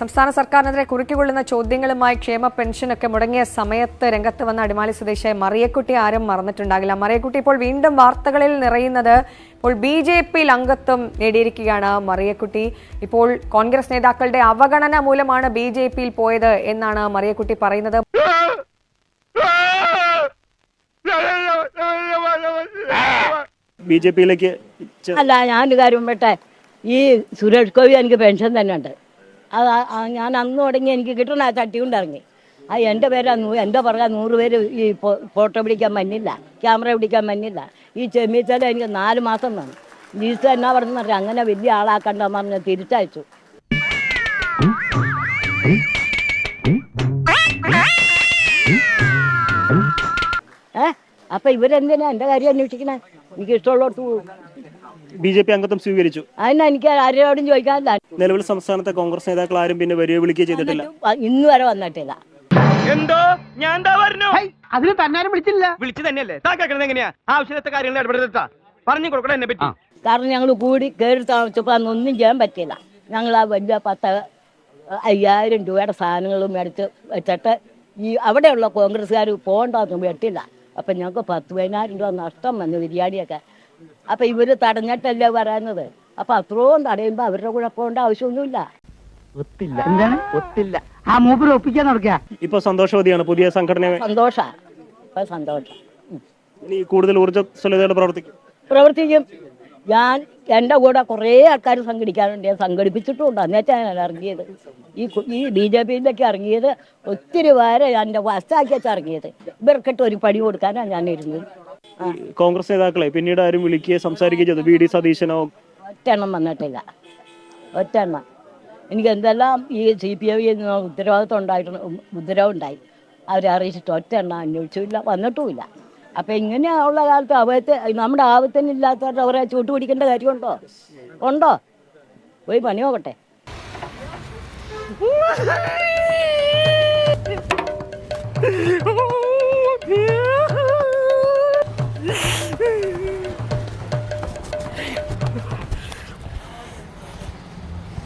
സംസ്ഥാന സർക്കാരിനെതിരെ കുറുക്കിക്കൊള്ളുന്ന ചോദ്യങ്ങളുമായി ക്ഷേമ പെൻഷനൊക്കെ മുടങ്ങിയ സമയത്ത് രംഗത്ത് വന്ന അടിമാലി സ്വദേശിയായ മറിയക്കുട്ടി ആരും മറന്നിട്ടുണ്ടാകില്ല. മറിയക്കുട്ടി ഇപ്പോൾ വീണ്ടും വാർത്തകളിൽ നിറയുന്നത് ഇപ്പോൾ ബി ജെ പിയിൽ അംഗത്വം നേടിയിരിക്കുകയാണ് മറിയക്കുട്ടി. ഇപ്പോൾ കോൺഗ്രസ് നേതാക്കളുടെ അവഗണന മൂലമാണ് ബി ജെ പിയിൽ പോയത് എന്നാണ് മറിയക്കുട്ടി പറയുന്നത്. ബി ജെ പിയിലേക്ക് അല്ല ഞാനൊരു കാര്യം പെട്ടെ ഈ സുരേഷ് ഗോപി എനിക്ക് പെൻഷൻ തന്നെ ഉണ്ട് അത് ഞാൻ അന്ന് തുടങ്ങി എനിക്ക് കിട്ടണ ആ തട്ടി കൊണ്ടിറങ്ങി ആ എന്റെ പേരാ എന്റെ പുറകെ നൂറ് പേര് ഈ ഫോട്ടോ പിടിക്കാൻ മഞ്ഞില്ല ക്യാമറ പിടിക്കാൻ മഞ്ഞില്ല ഈ ചെമ്മീച്ചാൽ എനിക്ക് നാല് മാസം തന്നു ജീസ് എന്നാ പറഞ്ഞു പറഞ്ഞു അങ്ങനെ വലിയ ആളാക്കണ്ടെന്ന് പറഞ്ഞ് തിരിച്ചയച്ചു. ഏ? അപ്പൊ ഇവരെന്തിനാ എന്റെ കാര്യം അന്വേഷിക്കണേ? എനിക്ക് ഇഷ്ടമുള്ളോട്ട് പോകും ബി ജെ പി അംഗത്വം സ്വീകരിച്ചു. അതിന് എനിക്ക് ആരോടും ചോദിക്കാനില്ല നിലവിൽ സംസ്ഥാനത്തെ കോൺഗ്രസ് നേതാക്കൾ ആരും പിന്നെ വരികയോ വിളിക്കുകയോ ചെയ്തിട്ടില്ല. ഇന്ന് വരെ വന്നിട്ടില്ല. എന്തോ? ഞാൻ എന്താ പറഞ്ഞു? അതിന് തന്നാരും വിളിച്ചില്ല വിളിച്ചു തന്നെയല്ലേ? താ കേൾക്കണത് എങ്ങനെയാ? ആവശ്യത്തെ കാര്യങ്ങൾ ഇടപെടുത്താ പറഞ്ഞു കൊടുക്കണം എന്നെ പറ്റി. കാരണം ഞങ്ങൾ കൂടി കയറി താമസിച്ചപ്പോൾ അന്നൊന്നും ചെയ്യാൻ പറ്റില്ല ഞങ്ങൾ ആ വലിയ പത്ത് അയ്യായിരം രൂപയുടെ സാധനങ്ങൾ മേടിച്ച് വെച്ചിട്ട് ഈ അവിടെയുള്ള കോൺഗ്രസ്സുകാർ പോകണ്ടെന്ന് വെട്ടില്ല. അപ്പം ഞങ്ങൾക്ക് പത്ത് പതിനായിരം രൂപ നഷ്ടം വന്നു ബിരിയാണിയൊക്കെ. അപ്പം ഇവർ തടഞ്ഞിട്ടല്ലേ പറയുന്നത്? അപ്പം അത്രയും തടയുമ്പോൾ അവരുടെ കുഴപ്പമുണ്ട് ആവശ്യമൊന്നുമില്ല. ഒത്തില്ല. എന്താണ്? ഒത്തില്ല. ആ മൂപ്പര് ഒപ്പിക്കാൻ നടക്കുക ഇപ്പൊ സന്തോഷവതിയാണ് പുതിയ സംഘടന സന്തോഷ. ഇപ്പം സന്തോഷം. ഇനി കൂടുതൽ ഊർജസ്വലതയോടെ പ്രവർത്തിക്കും. പ്രവർത്തിക്കും. ഞാൻ എന്റെ കൂടെ കുറേ ആൾക്കാർ സംഘടിക്കാറുണ്ട്. ഞാൻ സംഘടിപ്പിച്ചിട്ടുണ്ട് അന്നേറ്റാണ് ഞാൻ ഇറങ്ങിയത്. ഈ ഈ ബി ജെ പിയിലേക്ക് ഇറങ്ങിയത് ഒത്തിരി പേരെ ഞാൻ എന്റെ വസ്താക്കി വെച്ച് ഇറങ്ങിയത്. ഇവർക്കിട്ട് ഒരു പണി കൊടുക്കാനാണ് ഞാൻ ഇരുന്നത് കോൺഗ്രസ് നേതാക്കളെ പിന്നീട് ആരും വിളിക്കുകയോ സംസാരിക്കുകയോ ചെയ്തു വി ഡി സതീശനോ ഒറ്റെണ്ണം വന്നിട്ടില്ല ഒറ്റെണ്ണം എനിക്ക് എന്തെല്ലാം ഈ സി പി ഐ ഉത്തരവാദിത്വം ഉണ്ടായിട്ടുണ്ട് ഉത്തരവ് ഉണ്ടായി അവരെ അറിയിച്ചിട്ട് ഒറ്റെണ്ണം അന്വേഷിച്ചില്ല വന്നിട്ടുമില്ല അപ്പം ഇങ്ങനെയുള്ള കാലത്ത് അവത്തെ നമ്മുടെ ആപത്തിനില്ലാത്തവരുടെ അവരെ ചൂട്ട് പിടിക്കേണ്ട കാര്യമുണ്ടോ ഉണ്ടോ പോയി പണി നോക്കട്ടെ ഓ